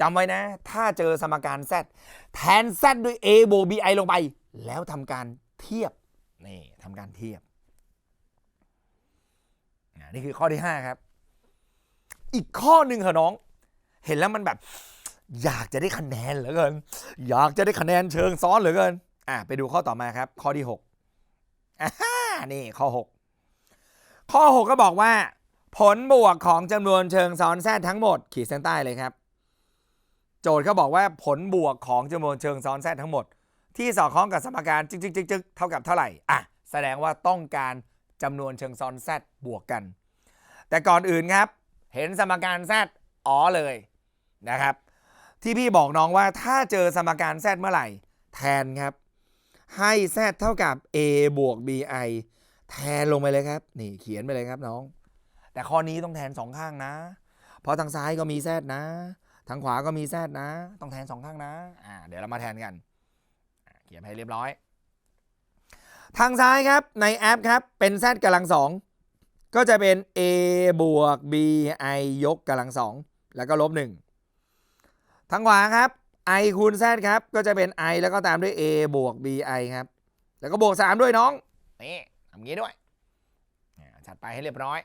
จำไว้นะ ถ้าเจอสมการ z แทน z ด้วย a บวก bi ลงไป แล้วทำการเทียบ นี่ทำการเทียบ นี่คือข้อที่ 5 ครับ อีกข้อหนึ่งเหรอน้อง เห็นแล้วมันแบบ อยากจะได้คะแนนเหลือเกิน อยากจะได้คะแนนเชิงซ้อนเหลือเกิน อะไปดูข้อต่อมาครับ ข้อที่6อ่าฮานี่ข้อ 6 ข้อ 6 ก็บอกว่า ผลบวกของจำนวนเชิงซ้อนแททั้งหมด ขีดเส้นใต้เลยครับ โจทย์เขาบอกว่าผลบวกของจำนวนเชิงซ้อนแทรทั้งหมด ที่สอดคล้องกับสมการจึ๊กจึ๊กจึ๊กจึ๊กเท่ากับเท่าไหร่อะแสดงว่าต้องการจำนวนเชิงซ้อนแซบวกกัน แต่ก่อนอื่นครับ เห็นสมการแซดอ๋อเลยนะครับ ที่พี่บอกน้องว่าถ้าเจอสมการแซดเมื่อไหร่ แทนครับ ให้แซดเท่ากับ a บวก bi แทนลงไปเลยครับ นี่เขียนไปเลยครับน้อง แต่ข้อนี้ต้องแทนสองข้างนะ เพราะทางซ้ายก็มีแซดนะ ทางขวาก็มีแซดนะ ต้องแทนสองข้างนะอ่าเดี๋ยวเรามาแทนกันเขียนให้เรียบร้อย ทางซ้ายครับในแอปครับเป็น z กำลังสองก็จะเป็น a บวก b i ยกกำลังสองแล้วก็ลบหนึ่งทางขวาครับ i คูณ z ครับก็จะเป็น i แล้วก็ตามด้วย a บวก b i ครับ แล้วก็บวก 3 ด้วยน้องนี่ทำงี้ด้วยจัดไปให้เรียบร้อย